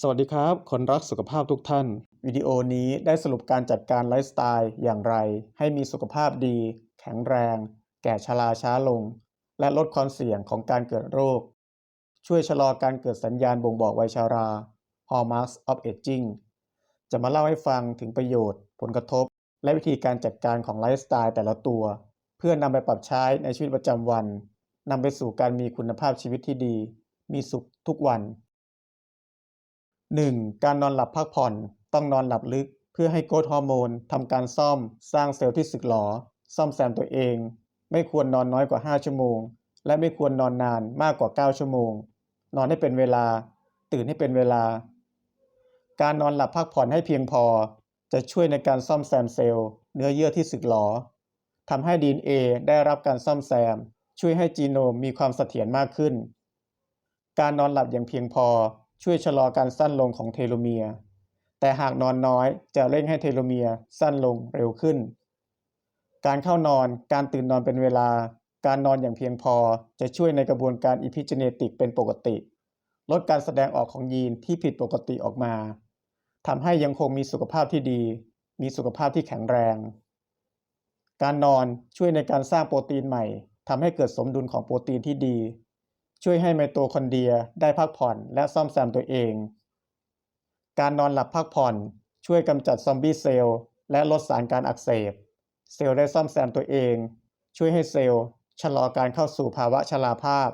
สวัสดีครับ คนรักสุขภาพทุกท่าน วิดีโอนี้ได้สรุปการจัดการไลฟ์สไตล์อย่างไร ให้มีสุขภาพดี แข็งแรง แก่ชราช้าลง และลดความเสี่ยงของการเกิดโรค ช่วยชะลอการเกิดสัญญาณบ่งบอกวัยชารา Hallmarks of Aging จะมาเล่าให้ฟังถึงประโยชน์ ผลกระทบ และวิธีการจัดการของไลฟ์สไตล์แต่ละตัว เพื่อนำไปปรับใช้ในชีวิตประจำวันนำไปสู่การมีคุณภาพชีวิตที่ดี มีสุขทุกวัน 1. การนอนหลับพักผ่อน ต้องนอนหลับลึก เพื่อให้โกรทฮอร์โมนทำการซ่อม สร้างเซลล์ที่สึกหรอ ซ่อมแซมตัวเอง ไม่ควรนอนน้อยกว่า 5 ชั่วโมง และไม่ควรนอนนานมากกว่า 9 ชั่วโมง นอนให้เป็นเวลา ตื่นให้เป็นเวลา การนอนหลับพักผ่อนให้เพียงพอ จะช่วยในการซ่อมแซมเซลล์ เนื้อเยื่อที่สึกหรอทำให้ DNA ได้รับการซ่อมแซม ช่วยให้จีโนมมีความเสถียรมากขึ้น การนอนหลับอย่างเพียงพอ ช่วยชะลอการสั้นลงของเทโลเมียร์ แต่หากนอนน้อยจะเร่งให้เทโลเมียร์สั้นลงเร็วขึ้น การเข้านอน การตื่นนอนเป็นเวลา การนอนอย่างเพียงพอจะช่วยในกระบวนการอีพิเจเนติกเป็นปกติ ลดการแสดงออกของยีนที่ผิดปกติออกมาทำให้ยังคงมีสุขภาพที่ดี มีสุขภาพที่แข็งแรง การนอนช่วยในการสร้างโปรตีนใหม่ทำให้เกิดสมดุลของโปรตีนที่ดี ช่วยให้ไมโตคอนเดรียได้พักผ่อนและซ่อมแซมตัวเอง การนอนหลับพักผ่อนช่วยกำจัดซอมบี้เซลล์และลดสารการอักเสบ เซลล์ได้ซ่อมแซมตัวเอง ช่วยให้เซลล์ชะลอการเข้าสู่ภาวะชราภาพ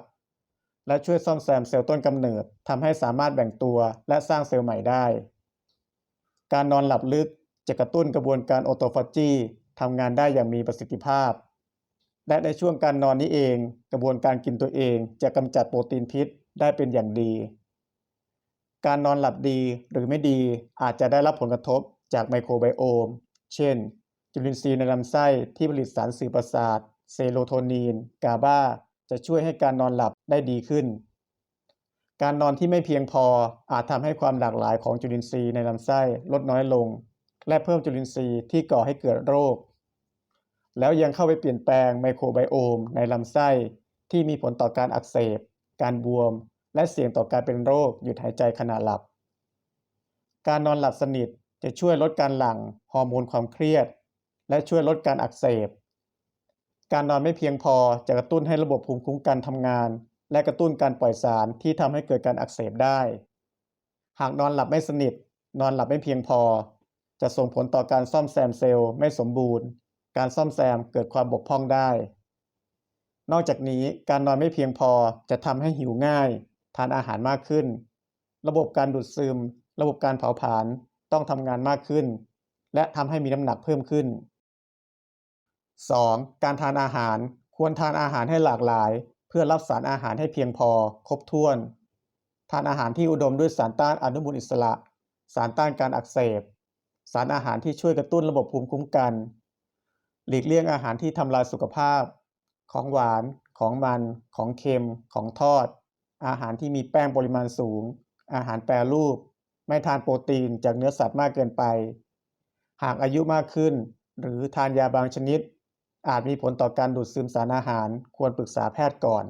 และช่วยซ่อมแซมเซลล์ต้นกำเนิดทำให้สามารถแบ่งตัวและสร้างเซลล์ใหม่ได้ การนอนหลับลึกจะกระตุ้นกระบวนการออโตฟาจีทำงานได้อย่างมีประสิทธิภาพ และในช่วงการนอนนี้เอง กระบวนการกินตัวเองจะกำจัดโปรตีนพิษได้เป็นอย่างดี การนอนหลับดีหรือไม่ดีอาจจะได้รับผลกระทบจากไมโครไบโอม เช่น จุลินทรีย์ในลำไส้ที่ผลิตสารสื่อประสาท เซโรโทนิน กาบาจะช่วยให้การนอนหลับได้ดีขึ้น การนอนที่ไม่เพียงพออาจทำให้ความหลากหลายของจุลินทรีย์ในลำไส้ลดน้อยลง และเพิ่มจุลินทรีย์ที่ก่อให้เกิดโรค แล้วยังเข้าไปเปลี่ยนแปลงไมโครไบโอมในลำไส้ ที่มีผลต่อการอักเสบ การบวม และเสี่ยงต่อการเป็นโรคหยุดหายใจขณะหลับ การนอนหลับสนิทจะช่วยลดการหลั่งฮอร์โมนความเครียด และช่วยลดการอักเสบ การนอนไม่เพียงพอจะกระตุ้นให้ระบบภูมิคุ้มกันทำงาน และกระตุ้นการปล่อยสารที่ทำให้เกิดการอักเสบได้ หากนอนหลับไม่สนิท นอนหลับไม่เพียงพอ จะส่งผลต่อการซ่อมแซมเซลล์ไม่สมบูรณ์ การซ่อมแซมเกิดความบกพร่องได้ นอกจากนี้การนอนไม่เพียงพอจะทำให้หิวง่าย ทานอาหารมากขึ้น ระบบการดูดซึม ระบบการเผาผลาญต้องทำงานมากขึ้น และทำให้มีน้ำหนักเพิ่มขึ้น 2. การทานอาหารควรทานอาหารให้หลากหลาย เพื่อรับสารอาหารให้เพียงพอ ครบถ้วน ทานอาหารที่อุดมด้วยสารต้านอนุมูลอิสระ สารต้านการอักเสบ สารอาหารที่ช่วยกระตุ้นระบบภูมิคุ้มกัน หลีกเลี่ยงอาหารที่ทำลายสุขภาพ ของหวาน ของมัน ของเค็ม ของทอด อาหารที่มีแป้งปริมาณสูง อาหารแปรรูป ไม่ทานโปรตีนจากเนื้อสัตว์มากเกินไป หากอายุมากขึ้น หรือทานยาบางชนิด อาจมีผลต่อการดูดซึมสารอาหาร ควรปรึกษาแพทย์ก่อน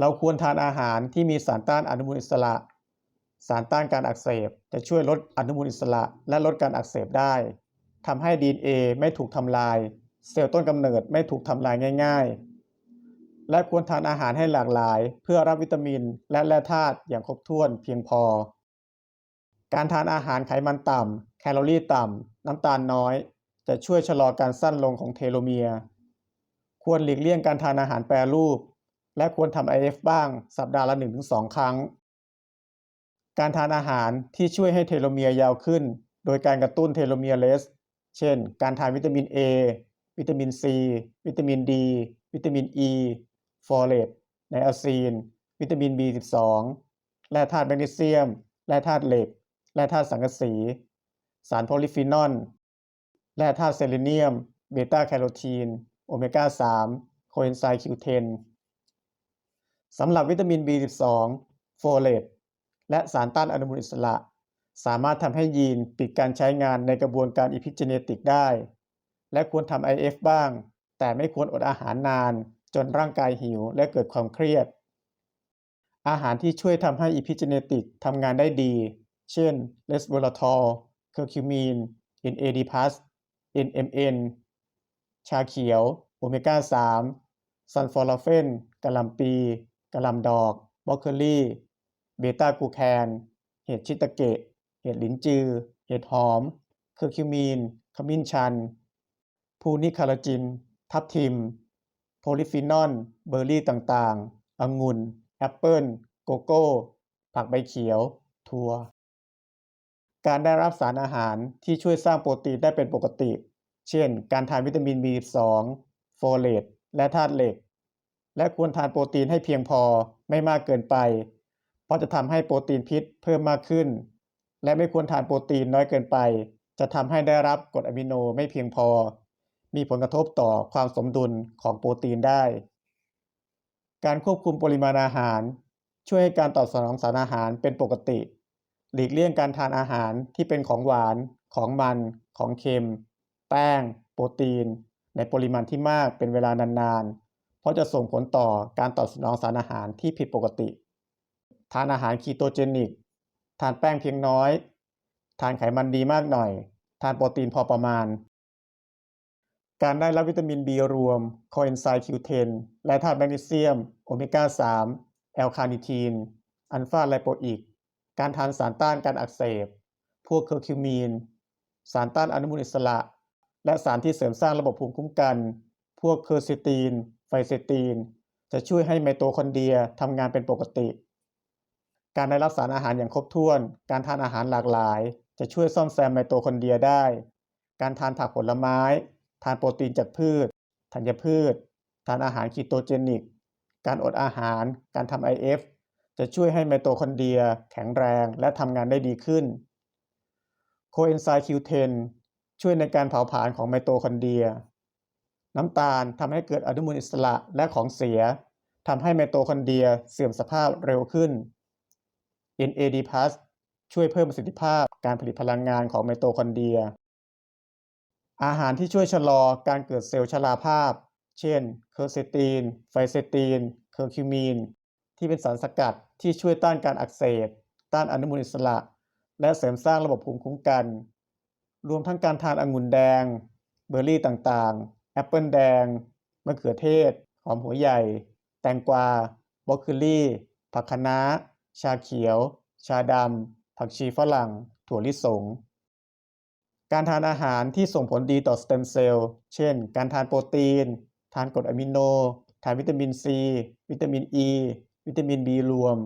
เราควรทานอาหารที่มีสารต้านอนุมูลอิสระ สารต้านการอักเสบ จะช่วยลดอนุมูลอิสระและลดการอักเสบได้ ทำให้ DNA ไม่ถูกทำลาย เซลล์ต้นกำเนิดไม่ถูกทำลายง่าย ๆ และควรทานอาหารให้หลากหลาย เพื่อรับวิตามินและแร่ธาตุอย่างครบถ้วนเพียงพอ การทานอาหารไขมันต่ำ แคลอรี่ต่ำ น้ำตาลน้อย จะช่วยชะลอการสั้นลงของเทโลเมียร์ ควรหลีกเลี่ยงการทานอาหารแปรรูป และควรทำ IF บ้างสัปดาห์ละ 1-2 ครั้ง การทานอาหารที่ช่วยให้เทโลเมียร์ยาวขึ้น โดยการกระตุ้นเทโลเมียร์เลส เช่น การทานวิตามิน A วิตามิน C วิตามิน D วิตามิน E ฟอเรตไนอาซีน วิตามิน B12 แร่ธาตุแมกนีเซียม แร่ธาตุเหล็ก แร่ธาตุสังกะสี สารโพลิฟีนอล แร่ธาตุเซเลเนียม เบต้าแคโรทีน โอเมก้า 3 โคเอนไซม์ Q10 สำหรับวิตามิน B12 โฟเลตและสารต้านอนุมูลอิสระ สามารถทำให้ยีนปิดการใช้งานในกระบวนการอิพิเจเนติกได้ และควรทำ IF บ้าง แต่ไม่ควรอดอาหารนาน จนร่างกายหิวและเกิดความเครียด อาหารที่ช่วยทำให้อีพิเจเนติกทำงานได้ดี เช่นเลสโวลาทอลเคอร์คิวมีน NAD+, NMN ชาเขียว โอเมก้า 3 ซันฟอราเฟนกะหล่ำปีกะหล่ำดอกบรอกโคลีเบต้ากูแคน เห็ดชิตาเกะ เห็ดหลินจือ เห็ดหอม เคอร์คิวมีน ขมิ้นชัน พูนิคาราจิน ทับทิม โพลิฟีนอล เบอร์รี่ต่างๆ องุ่น แอปเปิลโกโก้ ผักใบเขียว ถั่ว การได้รับสารอาหารที่ช่วยสร้างโปรตีนได้เป็นปกติ เช่น การทานวิตามิน B12 โฟเลต และธาตุเหล็ก และควรทานโปรตีนให้เพียงพอ ไม่มากเกินไป เพราะจะทำให้โปรตีนพิษเพิ่มมากขึ้น และไม่ควรทานโปรตีนน้อยเกินไป จะทำให้ได้รับกรดอะมิโนไม่เพียงพอ มีผลกระทบต่อความสมดุลของโปรตีนได้ การควบคุมปริมาณอาหาร ช่วยให้การตอบสนองสารอาหารเป็นปกติ หลีกเลี่ยงการทานอาหารที่เป็นของหวาน ของมัน ของเค็ม แป้ง โปรตีน ในปริมาณที่มากเป็นเวลานานๆ เพราะจะส่งผลต่อการตอบสนองสารอาหารที่ผิดปกติ ทานอาหารคีโตเจนิก ทานแป้งเพียงน้อย ทานไขมันดีมากหน่อย ทานโปรตีนพอประมาณ การได้รับวิตามิน B รวมโคเอนไซม์ Q10 และธาตุแมกนีเซียม โอเมก้า 3 แอลคาเนิทีน อัลฟาไลโปอิก การทานสารต้านการอักเสบ พวกเคอร์คิวมีน สารต้านอนุมูลอิสระ และสารที่เสริมสร้างระบบภูมิคุ้มกัน พวกเคอร์ซิตีน ไฟเซตีน จะช่วยให้ไมโตคอนเดรียทำงานเป็นปกติ การได้รับสารอาหารอย่างครบถ้วน การทานอาหารหลากหลาย จะช่วยซ่อมแซมไมโตคอนเดรียได้ การทานผักผลไม้ ทานโปรตีนจากพืช ธัญพืช ทานอาหารคีโตเจนิก การอดอาหาร การทำ IF จะช่วยให้ไมโตคอนเดรียแข็งแรงและทำงานได้ดีขึ้น โคเอนไซม์ Q10 ช่วยในการเผาผลาญของไมโตคอนเดรีย น้ำตาลทำให้เกิดอนุมูลอิสระและของเสียทำให้ไมโตคอนเดรียเสื่อมสภาพเร็วขึ้น NAD+ ช่วยเพิ่มประสิทธิภาพการผลิตพลังงานของไมโตคอนเดรีย อาหารที่ช่วยชะลอการเกิดเซลล์ชราภาพ เช่น เคอร์เซตีน ไฟเซตีน เคอร์คิวมีน ที่เป็นสารสกัดที่ช่วยต้านการอักเสบ ต้านอนุมูลอิสระ และเสริมสร้างระบบภูมิคุ้มกัน รวมทั้งการทานองุ่นแดง เบอร์รี่ต่างๆ แอปเปิลแดง มะเขือเทศ หอมหัวใหญ่ แตงกวาบรอกโคลีผักคะน้า ชาเขียว ชาดำ ผักชีฝรั่ง ถั่วลิสง การทานอาหารที่ส่งผลดีต่อสเต็มเซลล์ เช่น การทานโปรตีน ทานกรดอะมิโน ทานวิตามินซี วิตามินอ e, ีวิตามิน B รวม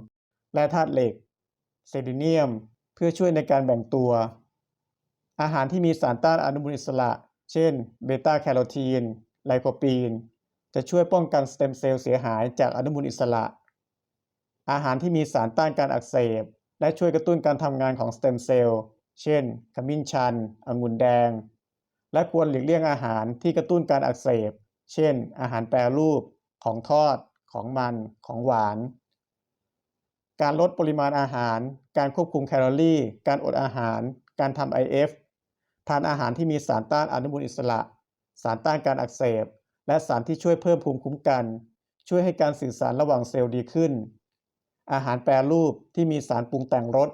และธาตุเหล็ก เซเลเนียม เพื่อช่วยในการแบ่งตัว อาหารที่มีสารต้านอนุมูลอิสระ เช่น เบต้าแคโรทีน ไลโคปีน จะช่วยป้องกันสเต็มเซลล์เสียหายจากอนุมูลอิสระ อาหารที่มีสารต้านการอักเสบ และช่วยกระตุ้นการทำงานของสเต็มเซลล์ เช่น ขมิ้นชัน องุ่นแดง และควรหลีกเลี่ยงอาหารที่กระตุ้นการอักเสบ เช่น อาหารแปรรูป ของทอด ของมัน ของหวาน การลดปริมาณอาหาร การควบคุมแคลอรี่ การอดอาหาร การทำ IF ทานอาหารที่มีสารต้านอนุมูลอิสระ สารต้านการอักเสบ และสารที่ช่วยเพิ่มภูมิคุ้มกัน ช่วยให้การสื่อสารระหว่างเซลล์ดีขึ้น อาหารแปรรูปที่มีสารปรุงแต่งรส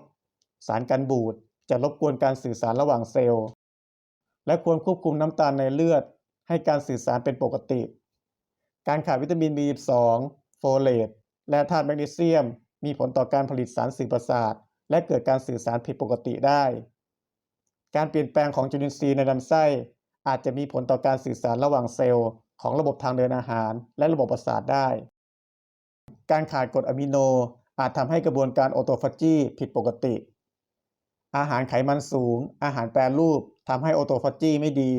สารกันบูดจะรบกวนการสื่อสารระหว่างเซลล์ และควรควบคุมน้ำตาลในเลือด ให้การสื่อสารเป็นปกติ การขาดวิตามิน B12 โฟเลต และธาตุแมกนีเซียม มีผลต่อการผลิตสารสื่อประสาท และเกิดการสื่อสารผิดปกติได้ การเปลี่ยนแปลงของจุลินทรีย์ในลำไส้ อาจจะมีผลต่อการสื่อสารระหว่างเซลล์ ของระบบทางเดินอาหาร และระบบประสาทได้ การขาดกรดอะมิโนอาจทำให้กระบวนการออโตฟาจีผิดปกติ อาหารไขมันสูง อาหารแปรรูปทำให้ออโตฟาจีไม่ดี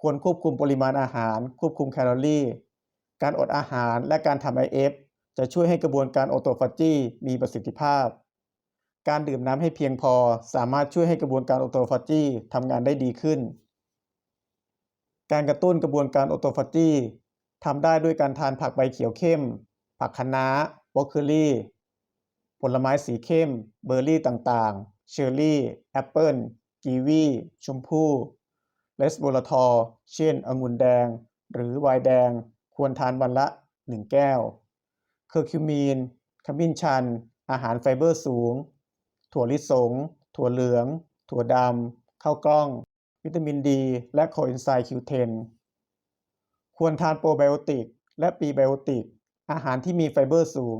ควรควบคุมปริมาณอาหาร ควบคุมแคลอรี่ การอดอาหารและการทำ IF จะช่วยให้กระบวนการออโตฟาจีมีประสิทธิภาพ การดื่มน้ำให้เพียงพอสามารถช่วยให้กระบวนการออโตฟาจีทำงานได้ดีขึ้น การกระตุ้นกระบวนการออโตฟาจีทำได้ด้วยการทานผักใบเขียวเข้ม ผักคะน้าบรอกโคลีผลไม้สีเข้ม เบอร์รี่ต่างๆ เชอร์รี่ แอปเปิลกีวีชมพู่เลสโบลทอลเช่นองุ่นแดง หรือไวน์แดง ควรทานวันละ 1 แก้ว เคอร์คิวมีน ขมิ้นชัน อาหารไฟเบอร์สูง ถั่วลิสง ถั่วเหลือง ถั่วดำ ข้าวกล้อง วิตามินดี และโคเอนไซม์ Q10 ควรทานโปรไบโอติก และปีไบโอติก อาหารที่มีไฟเบอร์สูง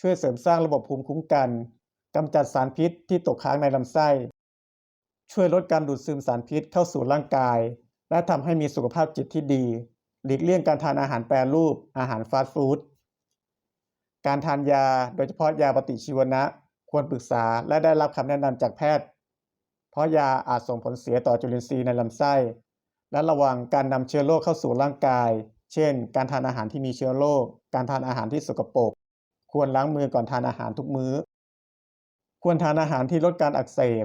ช่วยเสริมสร้างระบบภูมิคุ้มกันกำจัดสารพิษที่ตกค้างในลำไส้ ช่วยลดการดูดซึมสารพิษเข้าสู่ร่างกาย และทำให้มีสุขภาพจิตที่ดี หลีกเลี่ยงการทานอาหารแปรรูป อาหารฟาสต์ฟู้ด การทานยาโดยเฉพาะยาปฏิชีวนะ ควรปรึกษาและได้รับคำแนะนำจากแพทย์ เพราะยาอาจส่งผลเสียต่อจุลินทรีย์ในลำไส้ และระวังการนำเชื้อโรคเข้าสู่ร่างกาย เช่น การทานอาหารที่มีเชื้อโรค การทานอาหารที่สกปรก ควรล้างมือก่อนทานอาหารทุกมื้อ ควรทานอาหารที่ลดการอักเสบ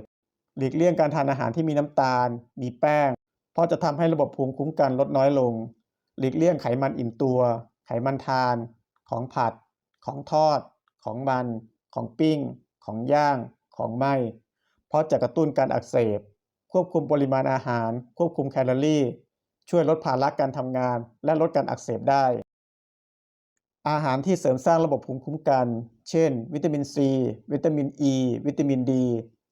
หลีกเลี่ยงการทานอาหารที่มีน้ำตาล มีแป้ง เพราะจะทำให้ระบบภูมิคุ้มกันลดน้อยลง หลีกเลี่ยงไขมันอิ่มตัว ไขมันทาน ของผัด ของทอด ของมัน ของปิ้ง ของย่าง ของไหม้ เพราะจะกระตุ้นการอักเสบ ควบคุมปริมาณอาหาร ควบคุมแคลอรี่ ช่วยลดภาระการทำงาน และลดการอักเสบได้ อาหารที่เสริมสร้างระบบภูมิคุ้มกัน เช่น วิตามินซี วิตามินอ e, ีวิตามินดี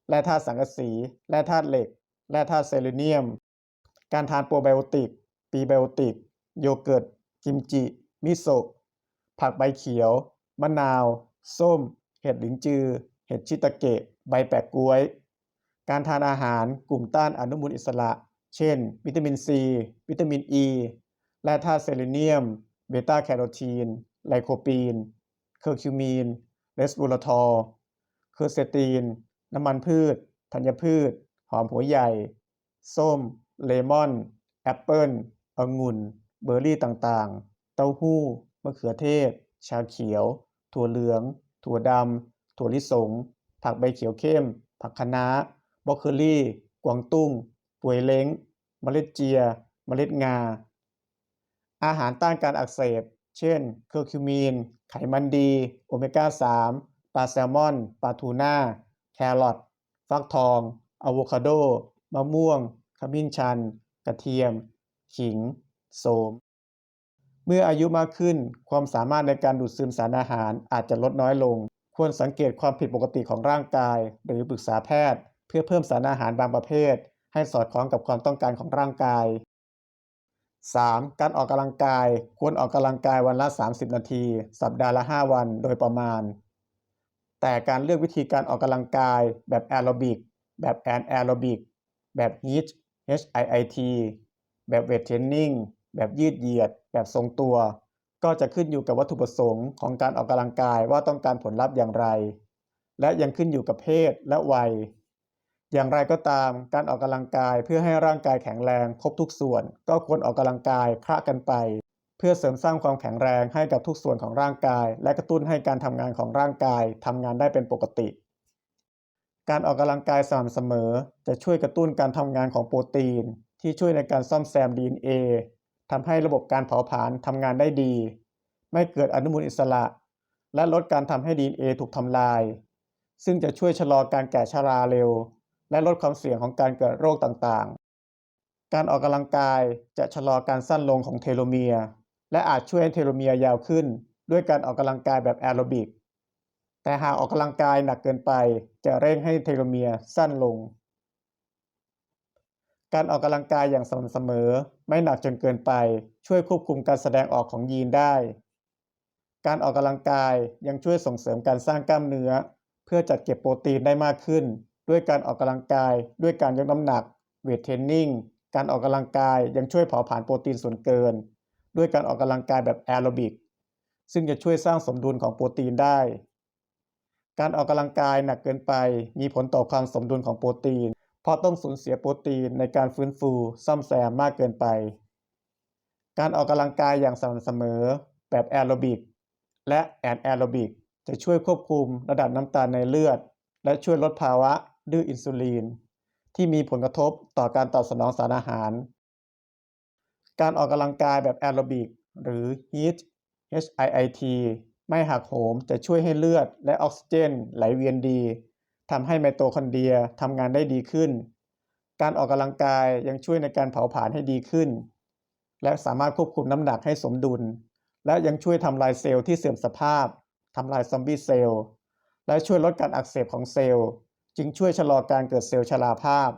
แร่ธาตุสังกะสีแร่ธาตุเหล็กแร่ธาตุเซเลเนียม การทานโปรไบโอติกปีไบโอติก โยเกิร์ต กิมจิ มิโซะ ผักใบเขียว มะนาว ส้ม เห็ดหลินจือ เห็ดชิตาเกะ ใบแปะก๊วย การทานอาหารกลุ่มต้านอนุมูลอิสระ เช่น วิตามินซี วิตามินอ e, ีแร่ธาตุเซเลเนียม เบต้าแคโรทีน ไลโคปีน เคอร์คิวมีนเรสบูราทอลเคอร์เซตีน น้ำมันพืช ธัญพืช หอมหัวใหญ่ ส้ม เลมอน แอปเปิลองุ่น เบอร์รี่ต่างๆ เต้าหู้ มะเขือเทศ ชาเขียว ถั่วเหลือง ถั่วดำ ถั่วลิสง ผักใบเขียวเข้ม ผักคะน้าบรอกโคลี่ กวางตุ้งป่วยเล้ง เมล็ดเจียเมล็ดงา อาหารต้านการอักเสบ เช่นเคอร์คิวมีน ไขมันดี โอเมก้า 3 ปลาแซลมอน ปลาทูน่า แครอท ฟักทอง อะโวคาโด มะม่วง ขมิ้นชัน กระเทียม ขิง โสม เมื่ออายุมากขึ้น ความสามารถในการดูดซึมสารอาหารอาจจะลดน้อยลง ควรสังเกตความผิดปกติของร่างกาย หรือปรึกษาแพทย์ เพื่อเพิ่มสารอาหารบางประเภท ให้สอดคล้องกับความต้องการของร่างกาย 3. การออกกำลังกาย ควรออกกำลังกายวันละ 30 นาที สัปดาห์ละ 5 วันโดยประมาณ แต่การเลือกวิธีการออกกำลังกายแบบแอโรบิก แบบแอนแอโรบิก แบบ HIIT HIIT แบบเวทเทรนนิ่ง แบบยืดเหยียด แบบทรงตัว ก็จะขึ้นอยู่กับวัตถุประสงค์ของการออกกำลังกายว่าต้องการผลลัพธ์อย่างไร และยังขึ้นอยู่กับเพศและวัย อย่างไรก็ตามการออกกำลังกายเพื่อให้ร่างกายแข็งแรงครบทุกส่วน ก็ควรออกกำลังกายคละกันไป เพื่อเสริมสร้างความแข็งแรงให้กับทุกส่วนของร่างกาย และกระตุ้นให้การทำงานของร่างกายทำงานได้เป็นปกติ การออกกำลังกายสม่ำเสมอ จะช่วยกระตุ้นการทำงานของโปรตีน ที่ช่วยในการซ่อมแซม DNA ทำให้ระบบการเผาผลาญทำงานได้ดี ไม่เกิดอนุมูลอิสระ และลดการทำให้ DNA ถูกทำลาย ซึ่งจะช่วยชะลอการแก่ชราเร็ว และลดความเสี่ยงของการเกิดโรคต่างๆ การออกกำลังกายจะชะลอการสั้นลงของเทโลเมียร์และอาจช่วยให้เทโลเมียร์ยาวขึ้น ด้วยการออกกำลังกายแบบแอโรบิก แต่หากออกกำลังกายหนักเกินไป จะเร่งให้เทโลเมียร์สั้นลง การออกกำลังกายอย่างสม่ำเสมอ ไม่หนักจนเกินไป ช่วยควบคุมการแสดงออกของยีนได้ การออกกำลังกายยังช่วยส่งเสริมการสร้างกล้ามเนื้อ เพื่อจัดเก็บโปรตีนได้มากขึ้น ด้วยการออกกำลังกาย ด้วยการยกน้ำหนัก เวทเทรนนิ่ง การออกกำลังกายยังช่วยเผาผลาญโปรตีนส่วนเกิน ด้วยการออกกำลังกายแบบแอโรบิก ซึ่งจะช่วยสร้างสมดุลของโปรตีนได้ การออกกำลังกายหนักเกินไป มีผลต่อความสมดุลของโปรตีน เพราะต้องสูญเสียโปรตีนในการฟื้นฟูซ่อมแซมมากเกินไป การออกกำลังกายอย่างสม่ำเสมอ แบบแอโรบิกและแอนแอโรบิกจะช่วยควบคุมระดับน้ำตาลในเลือด และช่วยลดภาวะ ดื้ออินซูลินที่มีผลกระทบต่อการตอบสนองสารอาหาร การออกกำลังกายแบบแอโรบิกหรือ HIIT HIIT ไม่หักโหมจะช่วยให้เลือดและออกซิเจนไหลเวียนดีทำให้ไมโตคอนเดรียทำงานได้ดีขึ้น การออกกำลังกายยังช่วยในการเผาผลาญให้ดีขึ้น และสามารถควบคุมน้ำหนักให้สมดุล และยังช่วยทำลายเซลล์ที่เสื่อมสภาพทำลายซอมบี้เซลล์ และช่วยลดการอักเสบของเซลล์ จึงช่วยชะลอการเกิดเซลล์ชราภาพ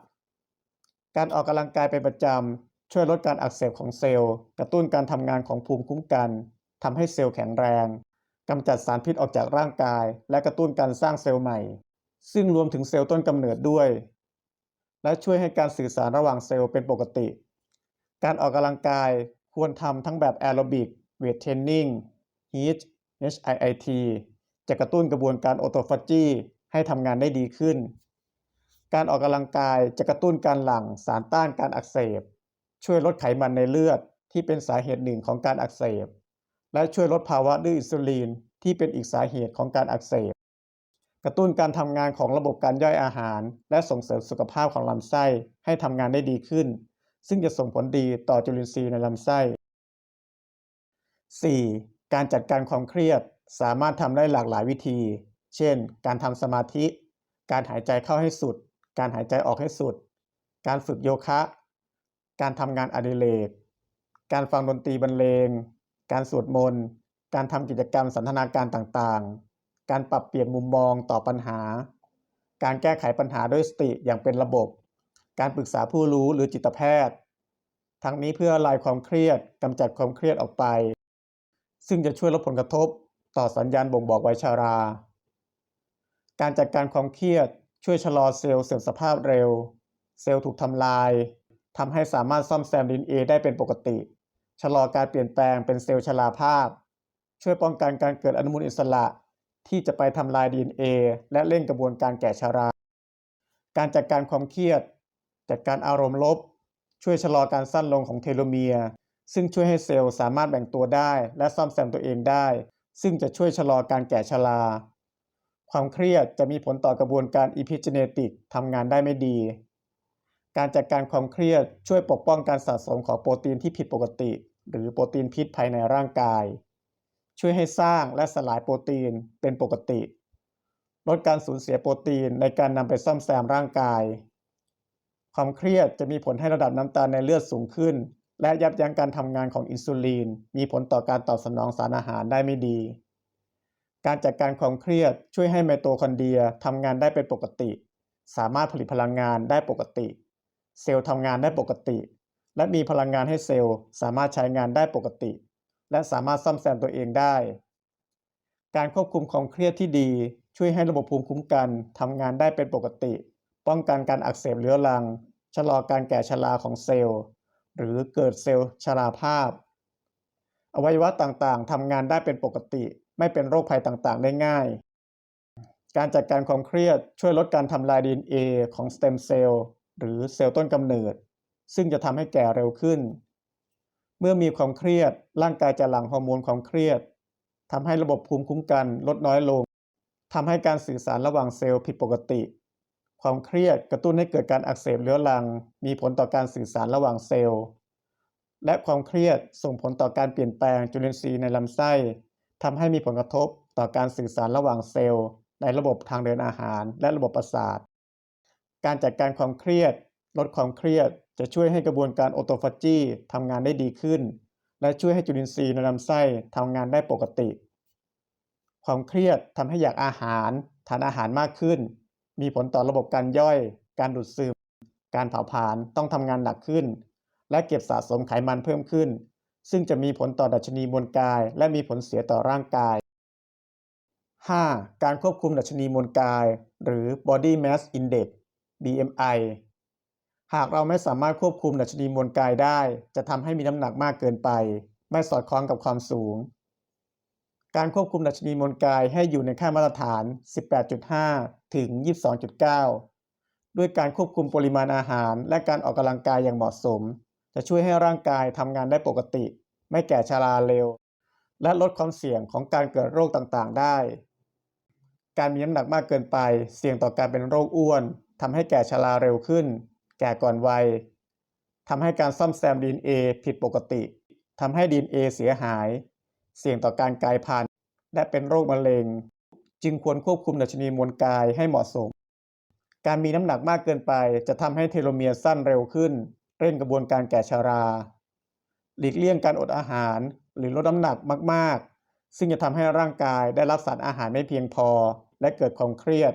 การออกกำลังกายเป็นประจำช่วยลดการอักเสบของเซลล์ กระตุ้นการทำงานของภูมิคุ้มกันทำให้เซลล์แข็งแรงกำจัดสารพิษออกจากร่างกาย และกระตุ้นการสร้างเซลล์ใหม่ ซึ่งรวมถึงเซลล์ต้นกำเนิดด้วย และช่วยให้การสื่อสารระหว่างเซลล์เป็นปกติ การออกกำลังกายควรทำทั้งแบบแอโรบิกเวทเทรนนิ่ง HIIT HIIT จะกระตุ้นกระบวนการออโตฟาจี ให้ทำงานได้ดีขึ้น การออกกำลังกายจะกระตุ้นการหลั่งสารต้านการอักเสบ ช่วยลดไขมันในเลือดที่เป็นสาเหตุหนึ่งของการอักเสบ และช่วยลดภาวะดื้ออินซูลินที่เป็นอีกสาเหตุของการอักเสบ กระตุ้นการทำงานของระบบการย่อยอาหาร และส่งเสริมสุขภาพของลำไส้ให้ทำงานได้ดีขึ้น ซึ่งจะส่งผลดีต่อจุลินทรีย์ในลำไส้ 4. การจัดการความเครียดสามารถทำได้หลากหลายวิธี เช่น การทำสมาธิ การหายใจเข้าให้สุด การหายใจออกให้สุด การฝึกโยคะ การทำงานอดิเรก การฟังดนตรีบรรเลง การสวดมนต์ การทำกิจกรรมสันทนาการต่างๆ การปรับเปลี่ยนมุมมองต่อปัญหา การแก้ไขปัญหาด้วยสติอย่างเป็นระบบ การปรึกษาผู้รู้หรือจิตแพทย์ ทั้งนี้เพื่อลายความเครียดกำจัดความเครียดออกไป ซึ่งจะช่วยลดผลกระทบต่อสัญญาณบ่งบอกวัยชารา การจัดการความเครียดช่วยชะลอเซลล์เสื่อมสภาพเร็ว เซลล์ถูกทำลายทำให้สามารถซ่อมแซม DNA ได้เป็นปกติ ชะลอการเปลี่ยนแปลงเป็นเซลล์ชราภาพ ช่วยป้องกันการเกิดอนุมูลอิสระ ที่จะไปทำลาย DNA และเร่งกระบวนการแก่ชรา การจัดการความเครียด จัดการอารมณ์ลบ ช่วยชะลอการสั้นลงของเทโลเมียร์ซึ่งช่วยให้เซลล์สามารถแบ่งตัวได้ และซ่อมแซมตัวเองได้ ซึ่งจะช่วยชะลอการแก่ชรา ความเครียดจะมีผลต่อกระบวนการอีพิจเนติกทำงานได้ไม่ดี การจัดการความเครียดช่วยปกป้องการสะสมของโปรตีนที่ผิดปกติ หรือโปรตีนพิษภายในร่างกาย ช่วยให้สร้างและสลายโปรตีนเป็นปกติ ลดการสูญเสียโปรตีนในการนำไปซ่อมแซมร่างกาย ความเครียดจะมีผลให้ระดับน้ำตาลในเลือดสูงขึ้น และยับยั้งการทำงานของอินซูลินมีผลต่อการตอบสนองสารอาหารได้ไม่ดี การจัดการความเครียดช่วยให้ไมโตคอนเดรียทำงานได้เป็นปกติ สามารถผลิตพลังงานได้ปกติ เซลล์ทำงานได้ปกติ และมีพลังงานให้เซลล์สามารถใช้งานได้ปกติ และสามารถซ่อมแซมตัวเองได้ การควบคุมความเครียดที่ดี ช่วยให้ระบบภูมิคุ้มกันทำงานได้เป็นปกติ ป้องกันการอักเสบเรื้อรัง ชะลอการแก่ชราของเซลล์ หรือเกิดเซลล์ชราภาพ อวัยวะต่างๆทำงานได้เป็นปกติ ไม่เป็นโรคภัยต่างๆ ได้ง่าย การจัดการความเครียดช่วยลดการทำลาย DNA ของสเต็มเซลล์หรือเซลล์ต้นกำเนิด ซึ่งจะทำให้แก่เร็วขึ้น เมื่อมีความเครียด ร่างกายจะหลั่งฮอร์โมนความเครียดทำให้ระบบภูมิคุ้มกันลดน้อยลงทำให้การสื่อสารระหว่างเซลล์ผิดปกติ ความเครียดกระตุ้นให้เกิดการอักเสบเรื้อรัง มีผลต่อการสื่อสารระหว่างเซลล์ และความเครียดส่งผลต่อการเปลี่ยนแปลงจุลินทรีย์ในลำไส้ ทำให้มีผลกระทบต่อการสื่อสารระหว่างเซลล์ ในระบบทางเดินอาหาร และระบบประสาท การจัดการความเครียด ลดความเครียด จะช่วยให้กระบวนการออโตฟาจีทำงานได้ดีขึ้น และช่วยให้จุลินทรีย์ในลำไส้ทำงานได้ปกติ ความเครียดทำให้อยากอาหาร ทานอาหารมากขึ้น มีผลต่อระบบการย่อย การดูดซึม การเผาผลาญต้องทำงานหนักขึ้น และเก็บสะสมไขมันเพิ่มขึ้น ซึ่งจะมีผลต่อดัชนีมวลกาย และมีผลเสียต่อร่างกาย 5. การควบคุมดัชนีมวลกาย หรือ body mass index BMI หากเราไม่สามารถควบคุมดัชนีมวลกายได้ จะทำให้มีน้ำหนักมากเกินไป ไม่สอดคล้องกับความสูง การควบคุมดัชนีมวลกายให้อยู่ในค่ามาตรฐาน 18.5 ถึง 22.9 ด้วยการควบคุมปริมาณอาหาร และการออกกำลังกายอย่างเหมาะสม จะช่วยให้ร่างกายทำงานได้ปกติ ไม่แก่ชราเร็ว และลดความเสี่ยงของการเกิดโรคต่างๆ ได้ การมีน้ำหนักมากเกินไป เสี่ยงต่อการเป็นโรคอ้วนทำให้แก่ชราเร็วขึ้น แก่ก่อนวัยทำให้การซ่อมแซม DNA ผิดปกติทำให้ DNA เสียหาย เสี่ยงต่อการกลายพันธุ์และเป็นโรคมะเร็ง จึงควรควบคุมดัชนีมวลกายให้เหมาะสม การมีน้ำหนักมากเกินไปจะทำให้เทโลเมียร์สั้นเร็วขึ้น เร่งกระบวนการแก่ชรา หลีกเลี่ยงการอดอาหารหรือลดน้ำหนักมากๆ ซึ่งจะทำให้ร่างกายได้รับสารอาหารไม่เพียงพอ และเกิดความเครียด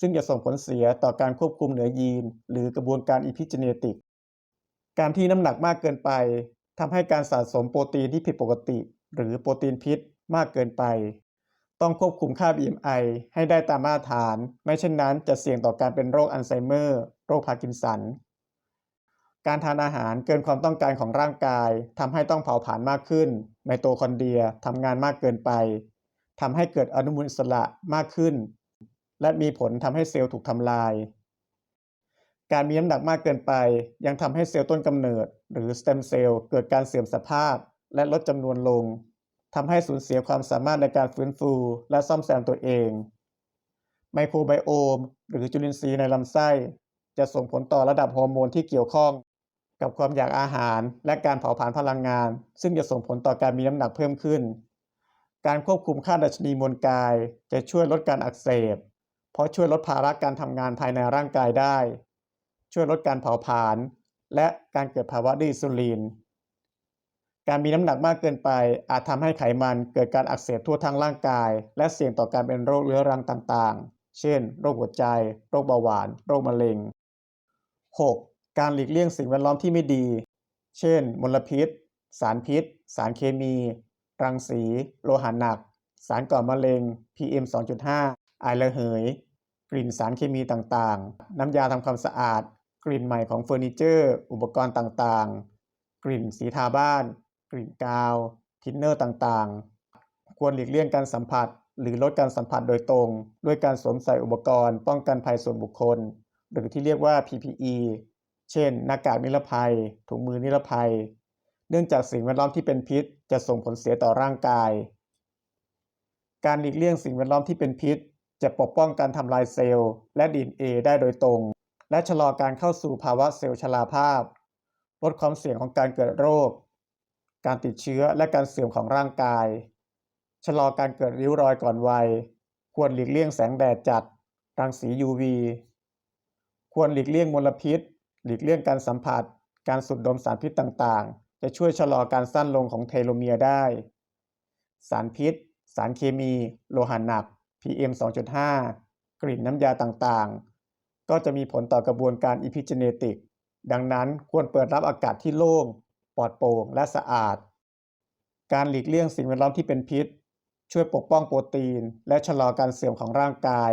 ซึ่งจะส่งผลเสียต่อการควบคุมเหนือยีน หรือกระบวนการอีพิจเนติก การที่น้ำหนักมากเกินไปทำให้การสะสมโปรตีนที่ผิดปกติ หรือโปรตีนพิษมากเกินไป ต้องควบคุมค่า BMI ให้ได้ตามมาตรฐาน ไม่เช่นนั้นจะเสี่ยงต่อการเป็นโรคอัลไซเมอร์ โรคพาร์กินสัน การทานอาหารเกินความต้องการของร่างกายทำให้ต้องเผาผลาญมากขึ้น ไมโตคอนเดรียทำงานมากเกินไปทำให้เกิดอนุมูลอิสระมากขึ้น และมีผลทำให้เซลล์ถูกทำลาย การมีน้ำหนักมากเกินไป ยังทำให้เซลล์ต้นกำเนิด หรือสเต็มเซลล์เกิดการเสื่อมสภาพ และลดจำนวนลงทำให้สูญเสียความสามารถในการฟื้นฟู และซ่อมแซมตัวเอง ไมโครไบโอม หรือจุลินทรีย์ในลำไส้จะส่งผลต่อระดับฮอร์โมนที่เกี่ยวข้อง กับความอยากอาหาร และการเผาผลาญพลังงาน ซึ่งจะส่งผลต่อการมีน้ำหนักเพิ่มขึ้น การควบคุมค่าดัชนีมวลกายจะช่วยลดการอักเสบ เพราะช่วยลดภาระการทำงานภายในร่างกายได้ ช่วยลดการเผาผลาญและการเกิดภาวะดื้ออินซูลิน การมีน้ำหนักมากเกินไป อาจทำให้ไขมันเกิดการอักเสบทั่วทั้งร่างกาย และเสี่ยงต่อการเป็นโรคเรื้อรังต่างๆ เช่น โรคหัวใจ โรคเบาหวาน โรคมะเร็ง 6. การหลีกเลี่ยงสิ่งแวดล้อมที่ไม่ดี เช่น มลพิษ สารพิษ สารเคมี รังสี โลหะหนัก สารก่อมะเร็ง PM 2.5 ไอระเหย กลิ่นสารเคมีต่างๆ น้ำยาทำความสะอาด กลิ่นใหม่ของเฟอร์นิเจอร์ อุปกรณ์ต่างๆ กลิ่นสีทาบ้าน กลิ่นกาว ทินเนอร์ต่างๆ ควรหลีกเลี่ยงการสัมผัส หรือลดการสัมผัสโดยตรง ด้วยการสวมใส่อุปกรณ์ ป้องกันภัยส่วนบุคคล หรือที่เรียกว่า PPE เช่น หน้ากากนิรภัย ถุงมือนิรภัย เนื่องจากสิ่งแวดล้อมที่เป็นพิษ จะส่งผลเสียต่อร่างกาย การหลีกเลี่ยงสิ่งแวดล้อมที่เป็นพิษ จะปกป้องการทำลายเซลล์ และ DNA ได้โดยตรง และชะลอการเข้าสู่ภาวะเซลล์ชราภาพ ลดความเสี่ยงของการเกิดโรค การติดเชื้อและการเสื่อมของร่างกาย ชะลอการเกิดริ้วรอยก่อนวัย ควรหลีกเลี่ยงแสงแดดจัด รังสี UV ควรหลีกเลี่ยงมลพิษ หลีกเลี่ยงการสัมผัส การสูดดมสารพิษต่างๆ จะช่วยชะลอการสั้นลงของเทโลเมียร์ได้ สารพิษ สารเคมี โลหะหนัก PM 2.5 กลิ่นน้ำยาต่างๆ ก็จะมีผลต่อกระบวนการอีพิเจเนติก ดังนั้นควรเปิดรับอากาศที่โล่ง ปลอดโปร่งและสะอาด การหลีกเลี่ยงสิ่งแวดล้อมที่เป็นพิษ ช่วยปกป้องโปรตีน และชะลอการเสื่อมของร่างกาย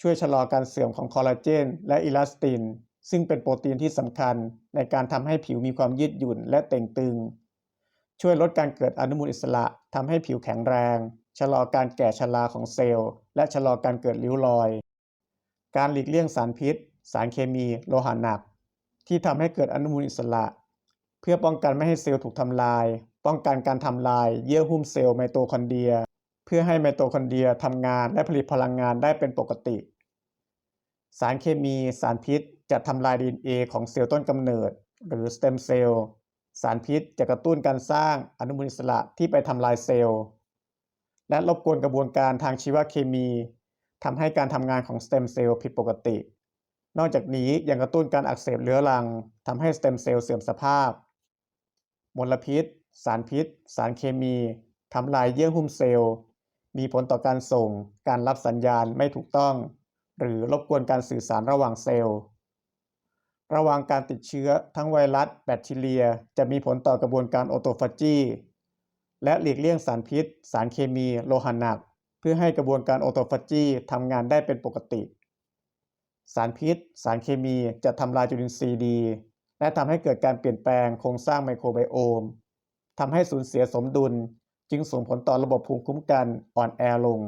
ช่วยชะลอการเสื่อมของคอลลาเจน และอิลาสติน ซึ่งเป็นโปรตีนที่สำคัญในการทำให้ผิวมีความยืดหยุ่นและเต่งตึง ช่วยลดการเกิดอนุมูลอิสระทำให้ผิวแข็งแรง ชะลอการแก่ชราของเซลล์ และชะลอการเกิดริ้วรอย การหลีกเลี่ยงสารพิษ สารเคมี โลหะหนัก ที่ทำให้เกิดอนุมูลอิสระ เพื่อป้องกันไม่ให้เซลล์ถูกทำลาย ป้องกันการทำลาย เยื่อหุ้มเซลล์ไมโตคอนเดรีย เพื่อให้ไมโตคอนเดรียทำงานและผลิตพลังงานได้เป็นปกติ สารเคมี สารพิษ จะทำลาย DNA ของเซลล์ต้นกำเนิด หรือสเต็มเซลล์สารพิษจะกระตุ้นการสร้างอนุมูลอิสระที่ไปทำลายเซลล์ และรบกวนกระบวนการทางชีวเคมีทำให้การทำงานของสเต็มเซลล์ผิดปกติ นอกจากนี้ยังกระตุ้นการอักเสบเรื้อรังทำให้สเต็มเซลล์เสื่อมสภาพ มลพิษ สารพิษ สารเคมีทำลายเยื่อหุ้มเซลล์ มีผลต่อการส่ง การรับสัญญาณไม่ถูกต้อง หรือรบกวนการสื่อสารระหว่างเซลล์ ระวังการติดเชื้อทั้งไวรัส แบคทีเรีย จะมีผลต่อกระบวนการออโตฟาจีและหลีกเลี่ยงสารพิษ สารเคมี โลหะหนัก เพื่อให้กระบวนการออโตฟาจีทำงานได้เป็นปกติ สารพิษ สารเคมีจะทำลายจุลินทรีย์ดี และทำให้เกิดการเปลี่ยนแปลงโครงสร้างไมโครไบโอมทำให้สูญเสียสมดุล จึงส่งผลต่อระบบภูมิคุ้มกันอ่อนแอลง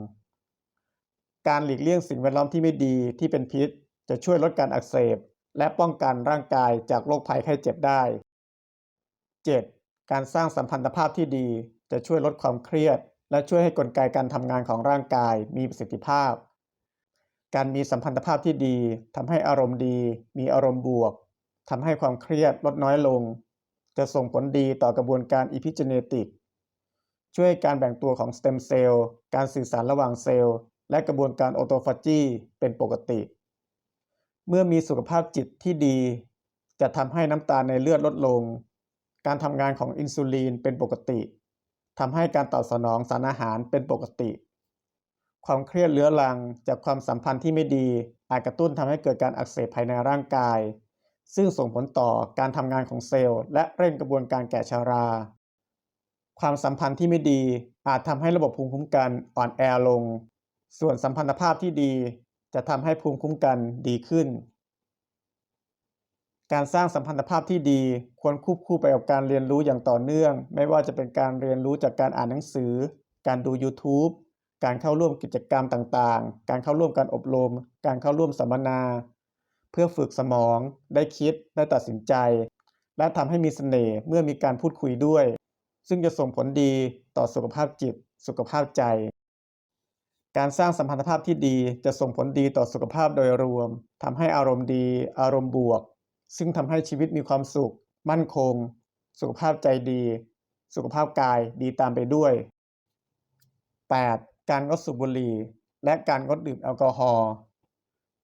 การหลีกเลี่ยงสิ่งแวดล้อมที่ไม่ดีที่เป็นพิษ จะช่วยลดการอักเสบ และป้องกันร่างกายจากโรคภัยไข้เจ็บได้ 7. การสร้างสัมพันธภาพที่ดีจะช่วยลดความเครียด และช่วยให้กลไกการทำงานของร่างกายมีประสิทธิภาพ การมีสัมพันธภาพที่ดีทำให้อารมณ์ดี มีอารมณ์บวกทำให้ความเครียดลดน้อยลง จะส่งผลดีต่อกระบวนการอีพิเจเนติก ช่วยการแบ่งตัวของสเต็มเซลล์ การสื่อสารระหว่างเซลล์ และกระบวนการออโตฟาจีเป็นปกติ เมื่อมีสุขภาพจิตที่ดี จะทำให้น้ำตาลในเลือดลดลง การทำงานของอินซูลินเป็นปกติทำให้การตอบสนองสารอาหารเป็นปกติ ความเครียดเรื้อรังจากความสัมพันธ์ที่ไม่ดี อาจกระตุ้นทำให้เกิดการอักเสบภายในร่างกาย ซึ่งส่งผลต่อการทำงานของเซลล์ และเร่งกระบวนการแก่ชารา ความสัมพันธ์ที่ไม่ดีอาจทำให้ระบบภูมิคุ้มกันอ่อนแอลง ส่วนสัมพันธภาพที่ดี จะทำให้ภูมิคุ้มกันดีขึ้น การสร้างสัมพันธภาพที่ดีควรควบคู่ไปกับการเรียนรู้อย่างต่อเนื่อง ไม่ว่าจะเป็นการเรียนรู้จากการอ่านหนังสือ การดู YouTube การเข้าร่วมกิจกรรมต่างๆ การเข้าร่วมการอบรม การเข้าร่วมสัมมนา เพื่อฝึกสมอง ได้คิด ได้ตัดสินใจ และทำให้มีเสน่ห์เมื่อมีการพูดคุยด้วย ซึ่งจะส่งผลดีต่อสุขภาพจิต สุขภาพใจ การสร้างสัมพันธภาพที่ดีจะส่งผลดีต่อสุขภาพโดยรวมทำให้อารมณ์ดี อารมณ์บวก ซึ่งทำให้ชีวิตมีความสุข มั่นคง สุขภาพใจดี สุขภาพกายดีตามไปด้วย 8. การงดสูบบุหรี่และการงดดื่มแอลกอฮอล์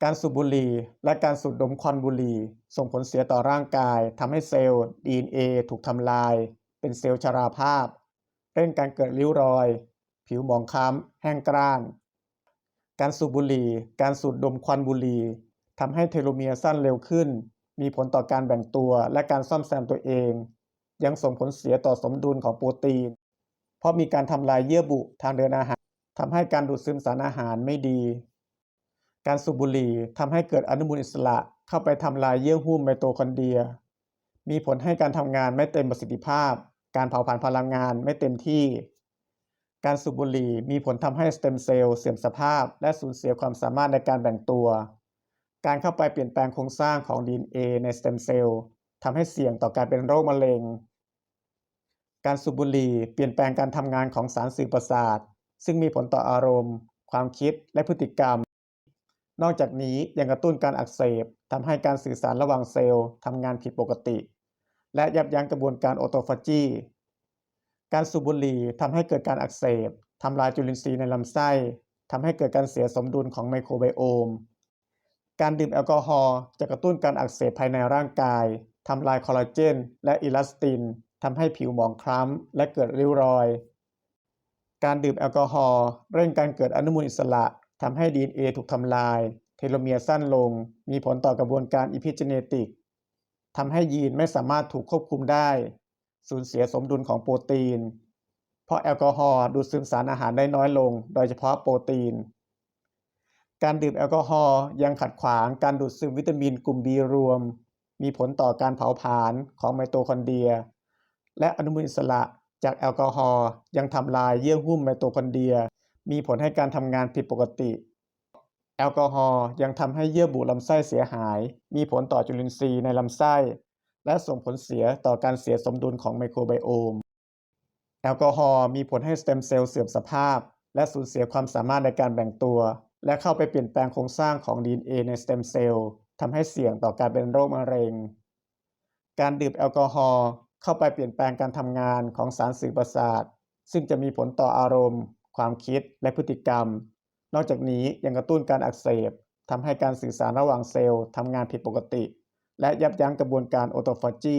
การสูบบุหรี่และการสูดดมควันบุหรี่ ส่งผลเสียต่อร่างกายทำให้เซลล์ DNA ถูกทำลาย เป็นเซลล์ชราภาพ เร่งการเกิดริ้วรอย ผิวหมองคล้ำแห้งกร้าน การสูบบุหรี่ การสูดดมควันบุหรี่ทำให้เทโลเมียร์สั้นเร็วขึ้น มีผลต่อการแบ่งตัวและการซ่อมแซมตัวเอง ยังส่งผลเสียต่อสมดุลของโปรตีน เพราะมีการทำลายเยื่อบุทางเดินอาหารทำให้การดูดซึมสารอาหารไม่ดี การสูบบุหรี่ทำให้เกิดอนุมูลอิสระเข้าไปทำลายเยื่อหุ้มไมโตคอนเดรีย มีผลให้การทำงานไม่เต็มประสิทธิภาพ การเผาผลาญพลังงานไม่เต็มที่ การสูบบุหรี่มีผลทำให้สเต็มเซลล์เสื่อมสภาพ และสูญเสียความสามารถในการแบ่งตัว การเข้าไปเปลี่ยนแปลงโครงสร้างของ DNA ในสเต็มเซลล์ทำให้เสี่ยงต่อการเป็นโรคมะเร็ง การสูบบุหรี่เปลี่ยนแปลงการทำงานของสารสื่อประสาท ซึ่งมีผลต่ออารมณ์ ความคิดและพฤติกรรม นอกจากนี้ยังกระตุ้นการอักเสบทำให้การสื่อสารระหว่างเซลล์ทำงานผิดปกติ และยับยั้งกระบวนการออโตฟาจี การสูบบุหรี่ทำให้เกิดการอักเสบทำลายจุลินทรีย์ในลำไส้ทำให้เกิดการเสียสมดุลของไมโครไบโอม การดื่มแอลกอฮอล์จะกระตุ้นการอักเสบภายในร่างกายทำลายคอลลาเจน และอิลาสตินทำให้ผิวหมองคล้ำและเกิดริ้วรอย การดื่มแอลกอฮอล์เร่งการเกิดอนุมูลอิสระทำให้ DNA ถูกทำลาย เทโลเมียร์สั้นลง มีผลต่อกระบวนการอิพิเจเนติกทำให้ยีนไม่สามารถถูกควบคุมได้ สูญเสียสมดุลของโปรตีน เพราะแอลกอฮอล์ดูดซึมสารอาหารได้น้อยลง โดยเฉพาะโปรตีน การดื่มแอลกอฮอล์ยังขัดขวางการดูดซึมวิตามินกลุ่ม B รวม มีผลต่อการเผาผลาญของไมโตคอนเดรีย และอนุมูลอิสระจากแอลกอฮอล์ยังทำลายเยื่อหุ้มไมโตคอนเดรีย มีผลให้การทำงานผิดปกติ แอลกอฮอล์ยังทำให้เยื่อบุลำไส้เสียหาย มีผลต่อจุลินทรีย์ในลำไส้ และส่งผลเสียต่อการเสียสมดุลของไมโครไบโอม แอลกอฮอล์มีผลให้สเต็มเซลล์เสื่อมสภาพ และสูญเสียความสามารถในการแบ่งตัว และเข้าไปเปลี่ยนแปลงโครงสร้างของ DNA ในสเต็มเซลล์ทำให้เสี่ยงต่อการเป็นโรคมะเร็ง การดื่มแอลกอฮอล์เข้าไปเปลี่ยนแปลงการทำงานของสารสื่อประสาท ซึ่งจะมีผลต่ออารมณ์ ความคิดและพฤติกรรม นอกจากนี้ยังกระตุ้นการอักเสบทำให้การสื่อสารระหว่างเซลล์ทำงานผิดปกติ และยับยั้งกระบวนการออโตฟาจี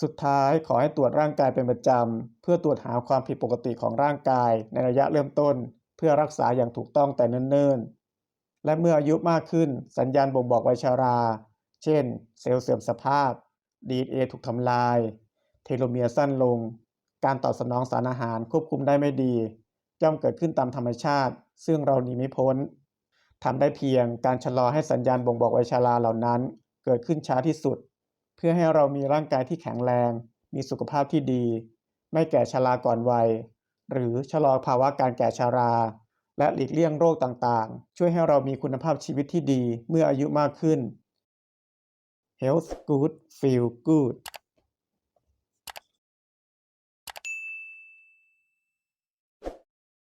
สุดท้ายขอให้ตรวจร่างกายเป็นประจำ เพื่อตรวจหาความผิดปกติของร่างกายในระยะเริ่มต้น เพื่อรักษาอย่างถูกต้องแต่เนิ่นๆ และเมื่ออายุมากขึ้นสัญญาณบ่งบอกวัยชรา เช่น เซลล์เสื่อมสภาพ DNA ถูกทำลาย เทโลเมียร์สั้นลง การตอบสนองสารอาหารควบคุมได้ไม่ดีย่อมเกิดขึ้นตามธรรมชาติ ซึ่งเราหนีไม่พ้นทำได้เพียงการชะลอให้สัญญาณบ่งบอกวัยชราเหล่านั้น เกิดขึ้นช้าที่สุด เพื่อให้เรามีร่างกายที่แข็งแรง มีสุขภาพที่ดี ไม่แก่ชราก่อนวัย หรือชะลอภาวะการแก่ชรา และหลีกเลี่ยงโรคต่างๆ ช่วยให้เรามีคุณภาพชีวิตที่ดีเมื่ออายุมากขึ้น Health Good Feel Good